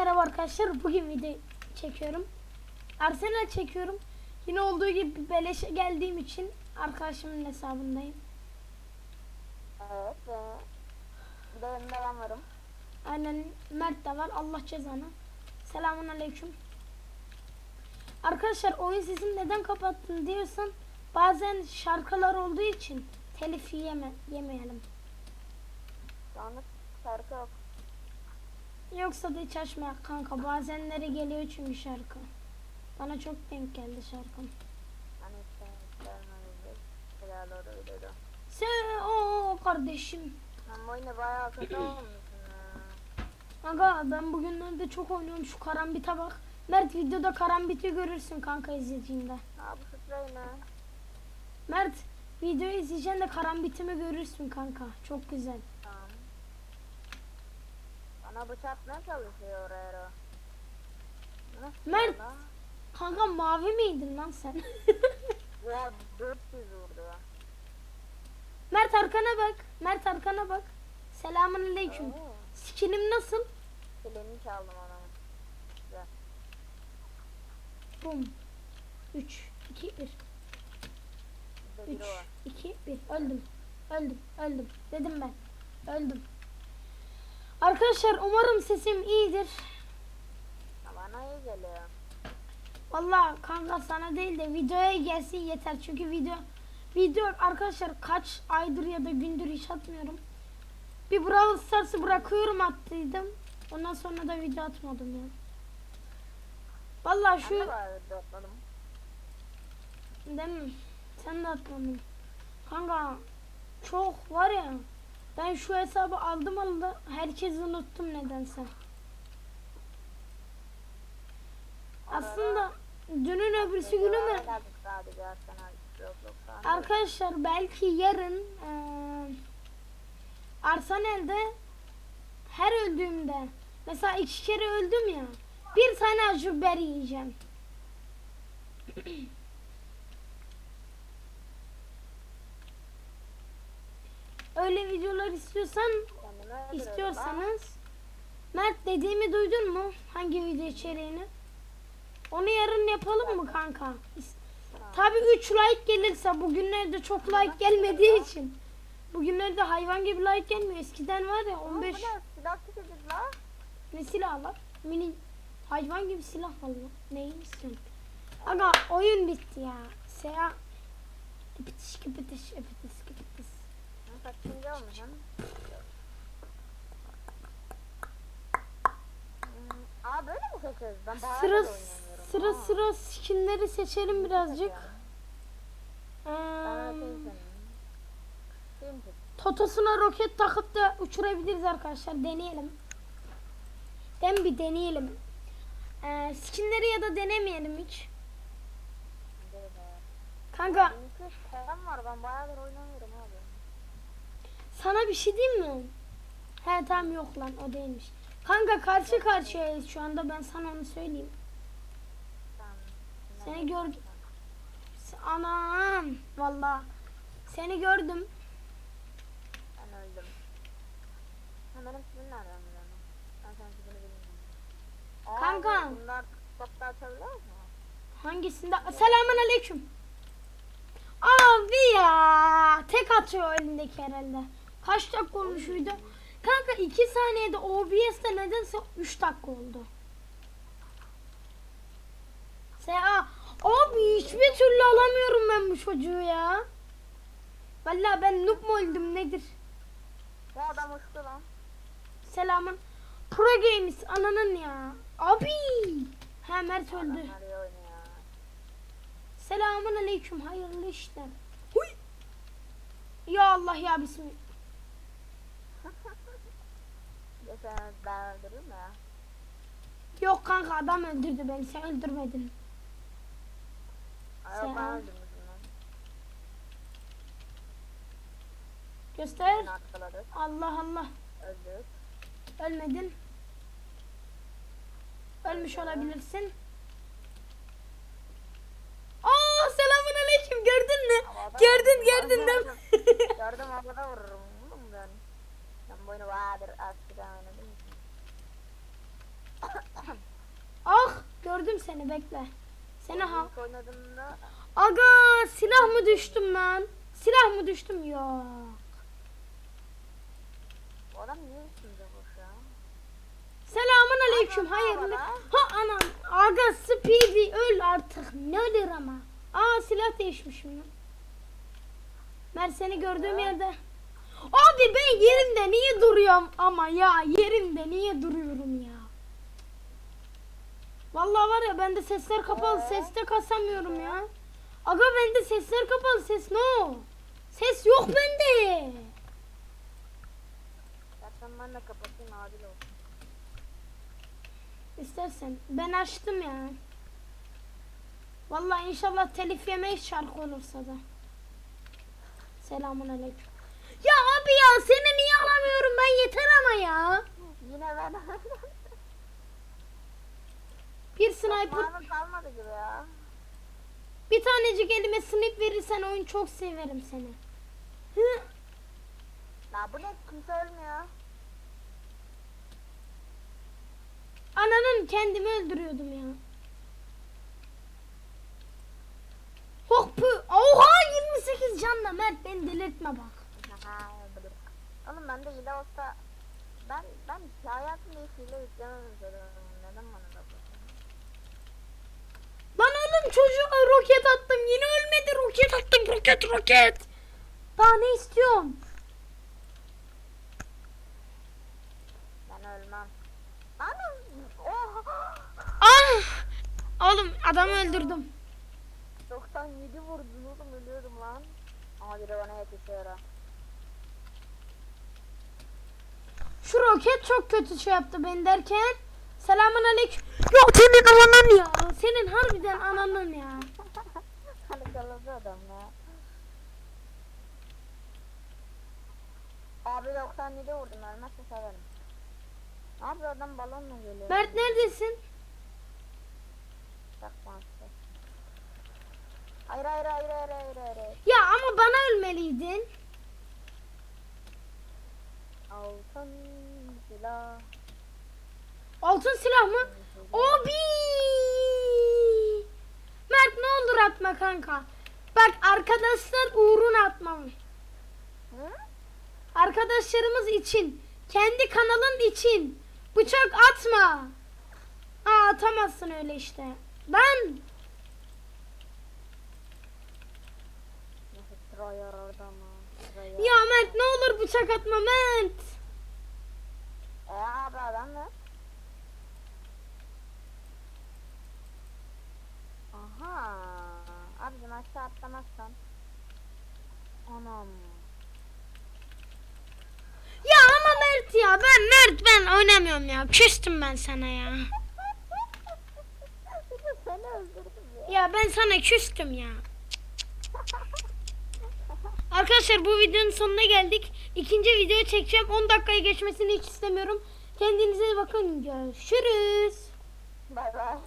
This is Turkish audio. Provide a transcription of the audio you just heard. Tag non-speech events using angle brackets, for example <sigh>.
merhaba arkadaşlar. Bugün video çekiyorum. Arsenal çekiyorum. Yine olduğu gibi beleşe geldiğim için arkadaşımın hesabındayım. Evet ve bir de ben varım. Aynen Mert de var. Allah cezanı. Selamun aleyküm. Arkadaşlar oyun sesini neden kapattın diyorsan bazen şarkılar olduğu için telif yeme, yemeyelim. Anlık şarkı yok. Yoksa da hiç açmayak kanka. Bazenleri geliyor çünkü şarkı. Bana çok denk geldi şarkım. Hani. Sen o kardeşim. Bu oyunu bayağı kötü. <clears throat> Aga ben bugünlerde çok oynuyorum şu karambite bak. Mert videoda karambiti görürsün kanka izleyeceğinde. Ha bu sprey ne? Mert videoyu izleyeceğinde karambitimi görürsün kanka. Çok güzel. Bana bıçak ne çalışıyor oraya? Nasıl Mert. lan? Kanka mavi miydin lan sen? <laughs> Ya 400 vurdu. Mert arkana bak. Mert arkana bak. Selamun aleyküm. Oo. Skinim nasıl? Kilini çaldım adamın. Güzel. Bum. 3, 2, 1. Bizde 3, biri var. 2, 1. Öldüm. Öldüm. Öldüm. Dedim ben. Öldüm. Arkadaşlar umarım sesim iyidir. Bana iyi geliyor. Valla kanka sana değil de videoya gelsin yeter. Çünkü video video arkadaşlar kaç aydır ya da gündür hiç atmıyorum. Bir Brawl Stars'ı bırakıyorum attıydım. Ondan sonra da video atmadım ya. Valla Ben şu de dörtladım. değil mi? Sen de atmadın. Kanka çok var ya. Ben şu hesabı aldım aldı. Herkesi unuttum nedense. Aslında dünün öbürsü günü mü? Arkadaşlar belki yarın eee Arsenal'de her öldüğümde mesela iki kere öldüm ya bir tane acı yiyeceğim. Öyle videolar istiyorsan istiyorsanız Mert dediğimi duydun mu? Hangi video içeriğini? Onu yarın yapalım mı kanka? Tabi 3 like gelirse bugünlerde çok like gelmediği için. Bugünlerde hayvan gibi like gelmiyor. Eskiden var ya Aa, 15 Bu ne? Silah ne silah var? Mini hayvan gibi silah var lan. Neyi istiyorsun? Aga oyun bitti ya. Seya Epitiş kıpıtış epitiş Hmm, Aa böyle mi seçiyoruz? Ben bayağı Sıra sıra Aa, sıra skinleri seçelim birazcık. Totosuna roket takıp da uçurabiliriz arkadaşlar. Deneyelim. Dem bir deneyelim. Ee, skinleri ya da denemeyelim hiç. Kanka 1200 param var ben bayağıdır oynamıyorum. Sana bir şey diyeyim mi? He tamam yok lan o değilmiş. Kanka karşı karşıyayız şu anda ben sana onu söyleyeyim. Seni gördüm. Anam valla. Seni gördüm. Ben öldüm. Ha benim sizin nereden biliyorum? Ben sen sizini bilmiyorum. Aa, Kanka. bu- Bunlar topta açabiliyor mu? Hangisinde? Selamun aleyküm. Abi ya. Tek atıyor elindeki herhalde. Kaç dakika olmuş video? Kanka 2 saniyede OBS'de nedense 3 dakika oldu. Sea abi hiçbir türlü alamıyorum ben bu çocuğu ya. Vallahi ben noob mu öldüm nedir? Bu adam uçtu lan. Selamın. Pro Games ananın ya. Abi. Ha Mert öldü. Selamun aleyküm. Hayırlı işler. Huy. Ya Allah ya bismillah. Geçen ben öldürdüm ya. Yok kanka adam öldürdü beni. Sen öldürmedin. Ay yok ben Sen- öldürmüşüm lan. Göster. Allah Allah. Öldük. Ölmedin. Ölmüş olabilirsin. Aa selamun aleyküm. Gördün mü? Gördün gördün değil mi? Gördüm havada vururum oğlum ben. Ben bu oyunu bayağıdır oynadım. için. gördüm seni bekle. Seni ha. Oynadığımda Aga silah mı düştüm lan? Silah mı düştüm? Yok. o adam niye üstümüze koşuyor? Selamun aleyküm. Hayırlı. Ha anam. Aga speedy öl artık. Ne ölür ama. Aa silah değişmişim lan. Ben seni gördüğüm yerde. Abi ben yerimde niye duruyorum ama ya yerimde niye duruyorum ya. Vallahi var ya bende sesler kapalı Ee? seste kasamıyorum ya. Aga bende sesler kapalı ses no. Ses yok bende. Zaten ben de kapatayım adil olsun. İstersen. Ben açtım ya. Vallahi inşallah telif yemeyiz şarkı olursa da. Selamun aleyküm. Abi ya seni niye alamıyorum ben yeter ama ya. Yine ben Bir sniper Mavi kalmadı gibi ya. bir tanecik elime snip verirsen oyun çok severim seni. Hı. La bu ne kimse ölmüyor. Ananın kendimi öldürüyordum ya. Hop. Oha 28 canla Mert beni delirtme bak. Oğlum bende hile olsa ben ben hayatımda hiç hile zaten. Neden bana da? Lan oğlum çocuğa roket attım. Yine ölmedi. Roket attım. Roket roket. Daha ne istiyorum? Ben ölmem. Anam. Oh. Ah! Oğlum adamı öldürdüm. 97 vurdun oğlum ölüyordum lan. Ama biri bana yetişiyor ha. Şu roket çok kötü şey yaptı ben derken. Selamun aleyküm. Ya senin ananın ya. Senin harbiden ananın ya. Hani kaladı adam ya. Abi 97 vurdum ölmezse severim. Abi adam balonla geliyor. Mert neredesin? Hayır hayır hayır hayır hayır hayır. hayır. Ya ama bana ölmeliydin. Altın silah. Altın silah mı? Abi! Mert ne olur atma kanka. Bak arkadaşlar uğruna atmam. Hı? Arkadaşlarımız için, kendi kanalın için bıçak atma. Aa atamazsın öyle işte. Ben mı? Tryhard. Ya Mert ne olur bıçak atma Mert. E abi adam ne? Aha. Abicim aşağı atlamazsan. Anam. Ya ama Mert ya ben Mert ben oynamıyorum ya. Küstüm ben sana ya. <laughs> Ya ben sana küstüm ya. Arkadaşlar bu videonun sonuna geldik. İkinci video çekeceğim. 10 dakikaya geçmesini hiç istemiyorum. Kendinize bakın. Görüşürüz. Bay bay.